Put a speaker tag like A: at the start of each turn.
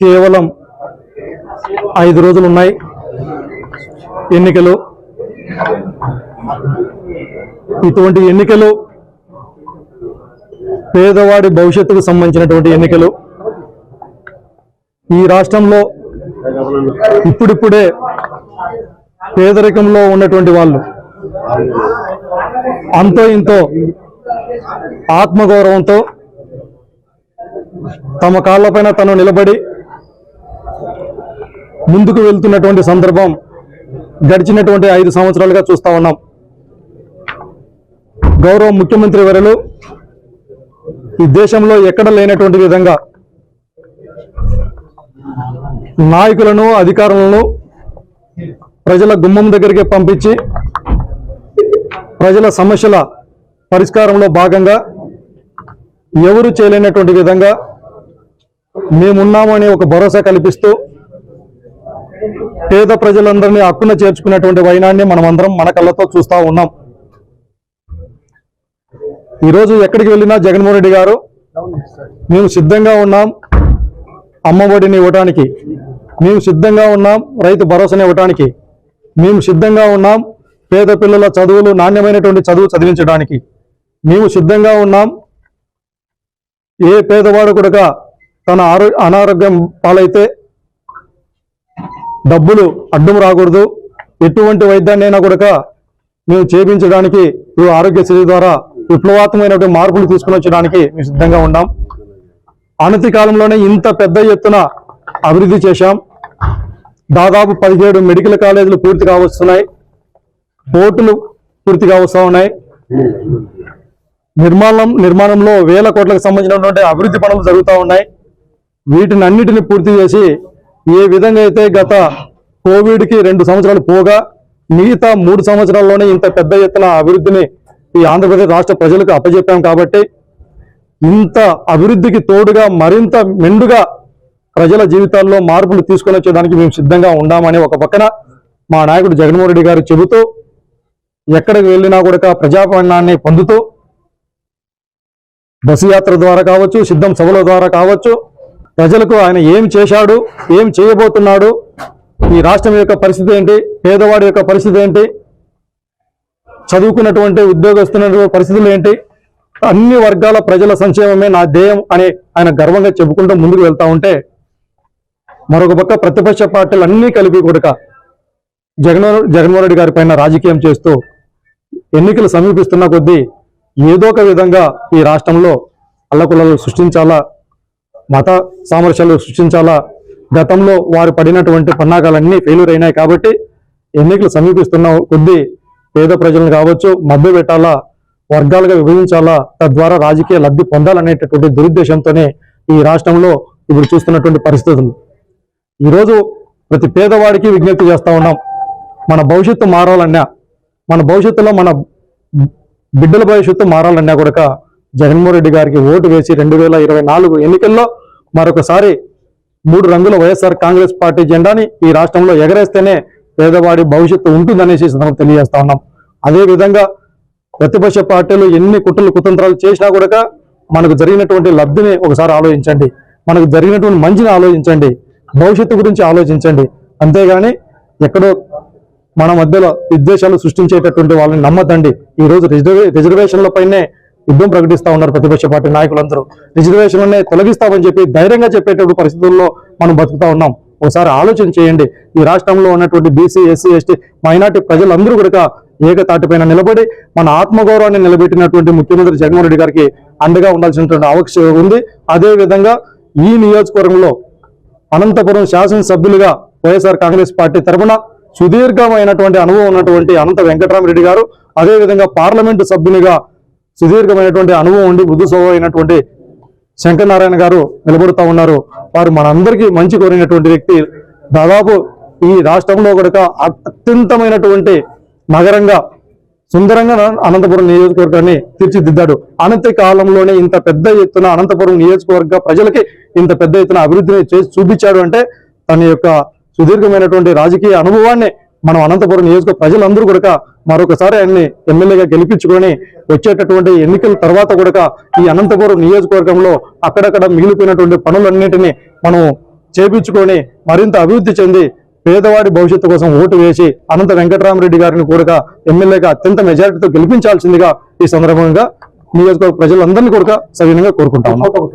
A: కేవలం ఐదు రోజులు ఉన్నాయి ఎన్నికలు. ఇటువంటి ఎన్నికలు పేదవాడి భవిష్యత్తుకు సంబంధించినటువంటి ఎన్నికలు. ఈ రాష్ట్రంలో ఇప్పుడిప్పుడే పేదరికంలో ఉన్నటువంటి వాళ్ళు అంతో ఇంతో ఆత్మగౌరవంతో తమ కాళ్ళపైన తను నిలబడి ముందుకు వెళ్తున్నటువంటి సందర్భం గడిచినటువంటి ఐదు సంవత్సరాలుగా చూస్తా ఉన్నాం. గౌరవ ముఖ్యమంత్రి వరలు ఈ దేశంలో ఎక్కడ లేనటువంటి విధంగా నాయకులను అధికారులను ప్రజల గుమ్మం దగ్గరికి పంపించి ప్రజల సమస్యల పరిష్కారంలో భాగంగా ఎవరు చేయలేనటువంటి విధంగా మేమున్నామని ఒక భరోసా కల్పిస్తూ పేద ప్రజలందరినీ హక్కున చేర్చుకునేటువంటి వైనాన్ని మనమందరం మన కళ్ళతో చూస్తూ ఉన్నాం. ఈరోజు ఎక్కడికి వెళ్ళినా జగన్మోహన్ రెడ్డి గారు మేము సిద్ధంగా ఉన్నాం అమ్మఒడిని ఇవ్వటానికి. మేము సిద్ధంగా ఉన్నాం రైతు భరోసాని ఇవ్వటానికి. మేము సిద్ధంగా ఉన్నాం పేద పిల్లల చదువులు నాణ్యమైనటువంటి చదువు చదివించడానికి. మేము సిద్ధంగా ఉన్నాం ఏ పేదవాడు కూడా తన ఆరో అనారోగ్యం పాలైతే డబ్బులు అడ్డం రాకూడదు. ఎటువంటి వైద్యాన్నైనా కూడా మేము చేపించడానికి ఈ ఆరోగ్యశ్రీ ద్వారా విప్లవాత్మకమైనటువంటి మార్పులు తీసుకుని వచ్చడానికి మేము సిద్ధంగా ఉన్నాం. అనతి కాలంలోనే ఇంత పెద్ద ఎత్తున అభివృద్ధి చేశాం. దాదాపు పదిహేడు మెడికల్ కాలేజీలు పూర్తి కావస్తున్నాయి. పోర్టులు పూర్తిగా కావస్తూ ఉన్నాయి. నిర్మాణం నిర్మాణంలో వేల కోట్లకు సంబంధించినటువంటి అభివృద్ధి పనులు జరుగుతూ ఉన్నాయి. వీటిని అన్నిటిని పూర్తి చేసి ఏ విధంగా అయితే గత కోవిడ్కి రెండు సంవత్సరాలు పోగా మిగతా మూడు సంవత్సరాల్లోనే ఇంత పెద్ద ఎత్తున అభివృద్ధిని ఈ ఆంధ్రప్రదేశ్ రాష్ట్ర ప్రజలకు అప్పజెప్పాం కాబట్టి ఇంత అభివృద్ధికి తోడుగా మరింత మెండుగా ప్రజల జీవితాల్లో మార్పులు తీసుకొని వచ్చేదానికి మేము సిద్ధంగా ఉండామని ఒక పక్కన మా నాయకుడు జగన్మోహన్ రెడ్డి గారు చెబుతూ ఎక్కడికి వెళ్ళినా కూడా ప్రజాపరణాన్ని పొందుతూ బస్సు యాత్ర ద్వారా కావచ్చు సిద్ధం సభల ద్వారా కావచ్చు ప్రజలకు ఆయన ఏం చేశాడు ఏం చేయబోతున్నాడు ఈ రాష్ట్రం యొక్క పరిస్థితి ఏంటి పేదవాడి యొక్క పరిస్థితి ఏంటి చదువుకున్నటువంటి ఉద్యోగస్తున్నటువంటి పరిస్థితులు ఏంటి అన్ని వర్గాల ప్రజల సంక్షేమమే నా ధ్యేయం అని ఆయన గర్వంగా చెప్పుకుంటూ ముందుకు వెళ్తా ఉంటే మరొక పక్క ప్రతిపక్ష పార్టీలు అన్నీ కలిపి కొడుక జగన్ జగన్మోహన్ రెడ్డి గారి పైన రాజకీయం చేస్తూ ఎన్నికలు సమీపిస్తున్న కొద్దీ ఏదో ఒక విధంగా ఈ రాష్ట్రంలో అల్లకుల్లలు సృష్టించాలా మత సామరస్యాలు సృష్టించాలా? గతంలో వారు పడినటువంటి పన్నాగాలన్నీ ఫెయిల్యూర్ అయినాయి కాబట్టి ఎన్నికలు సమీపిస్తున్న కొద్దీ పేద ప్రజలను కావచ్చు మభ్య పెట్టాలా వర్గాలుగా విభజించాలా తద్వారా రాజకీయ లబ్ధి పొందాలనేటటువంటి దురుద్దేశంతోనే ఈ రాష్ట్రంలో ఇప్పుడు చూస్తున్నటువంటి పరిస్థితులు. ఈరోజు ప్రతి పేదవాడికి విజ్ఞప్తి చేస్తూ ఉన్నాం మన భవిష్యత్తు మారాలన్నా మన భవిష్యత్తులో మన బిడ్డల భవిష్యత్తు మారాలన్నా కూడా జగన్మోహన్ రెడ్డి గారికి ఓటు వేసి రెండు వేల ఇరవై నాలుగు ఎన్నికల్లో మరొకసారి మూడు రంగుల వైఎస్ఆర్ కాంగ్రెస్ పార్టీ జెండాని ఈ రాష్ట్రంలో ఎగరేస్తేనే పేదవాడి భవిష్యత్తు ఉంటుందనేసి ఈ సందర్భంగా తెలియజేస్తా ఉన్నాం. అదేవిధంగా ప్రతిపక్ష పార్టీలు ఎన్ని కుట్రలు కుతంత్రాలు చేసినా కూడా మనకు జరిగినటువంటి లబ్ధిని ఒకసారి ఆలోచించండి. మనకు జరిగినటువంటి మంచిని ఆలోచించండి. భవిష్యత్తు గురించి ఆలోచించండి. అంతేగాని ఎక్కడో మన మధ్యలో విద్వేషాలు సృష్టించేటటువంటి వాళ్ళని నమ్మద్దండి. ఈ రోజు రిజర్వే రిజర్వేషన్ల పైనే యుద్ధం ప్రకటిస్తా ఉన్నారు ప్రతిపక్ష పార్టీ నాయకులందరూ. రిజర్వేషన్లనే తొలగిస్తామని చెప్పి ధైర్యంగా చెప్పేటప్పుడు పరిస్థితుల్లో మనం బతుకుతా ఉన్నాం. ఒకసారి ఆలోచన చేయండి. ఈ రాష్ట్రంలో ఉన్నటువంటి బీసీ ఎస్సీ ఎస్టీ మైనార్టీ ప్రజలందరూ కూడా ఏకతాటిపైన నిలబడి మన ఆత్మగౌరవాన్ని నిలబెట్టినటువంటి ముఖ్యమంత్రి జగన్మోహన్ రెడ్డి గారికి అండగా ఉండాల్సినటువంటి అవకాశం ఉంది. అదే విధంగా ఈ నియోజకవర్గంలో అనంతపురం శాసనసభ్యులుగా వైఎస్ఆర్ కాంగ్రెస్ పార్టీ తరఫున సుదీర్ఘమైనటువంటి అనుభవం ఉన్నటువంటి అనంత వెంకటరామరెడ్డి గారు అదేవిధంగా పార్లమెంటు సభ్యునిగా సుదీర్ఘమైనటువంటి అనుభవం ఉండి మృదు స్వభావం అయినటువంటి శంకరనారాయణ గారు నిలబడుతూ ఉన్నారు. వారు మనందరికీ మంచి కోరినటువంటి వ్యక్తి. దాదాపు ఈ రాష్ట్రంలో కూడా అత్యంతమైనటువంటి నగరంగా సుందరంగా అనంతపురం నియోజకవర్గాన్ని తీర్చిదిద్దాడు. అనంత కాలంలోనే ఇంత పెద్ద ఎత్తున అనంతపురం నియోజకవర్గ ప్రజలకి ఇంత పెద్ద ఎత్తున అభివృద్ధిని చేసి చూపించాడు అంటే తన యొక్క సుదీర్ఘమైనటువంటి రాజకీయ అనుభవాన్ని మనం అనంతపురం నియోజక ప్రజలందరూ కూడా మరొకసారి ఆయన్ని ఎమ్మెల్యేగా గెలిపించుకొని వచ్చేటటువంటి ఎన్నికల తర్వాత కూడా ఈ అనంతపురం నియోజకవర్గంలో అక్కడక్కడ మిగిలిపోయినటువంటి పనులన్నింటినీ మనం చేపించుకొని మరింత అభివృద్ధి చెంది పేదవాడి భవిష్యత్తు కోసం ఓటు వేసి అనంత వెంకటరామరెడ్డి గారిని కూడా ఎమ్మెల్యేగా అత్యంత మెజారిటీతో గెలిపించాల్సిందిగా ఈ సందర్భంగా నియోజకవర్గ ప్రజలందరినీ కూడా సవినంగా కోరుకుంటాము.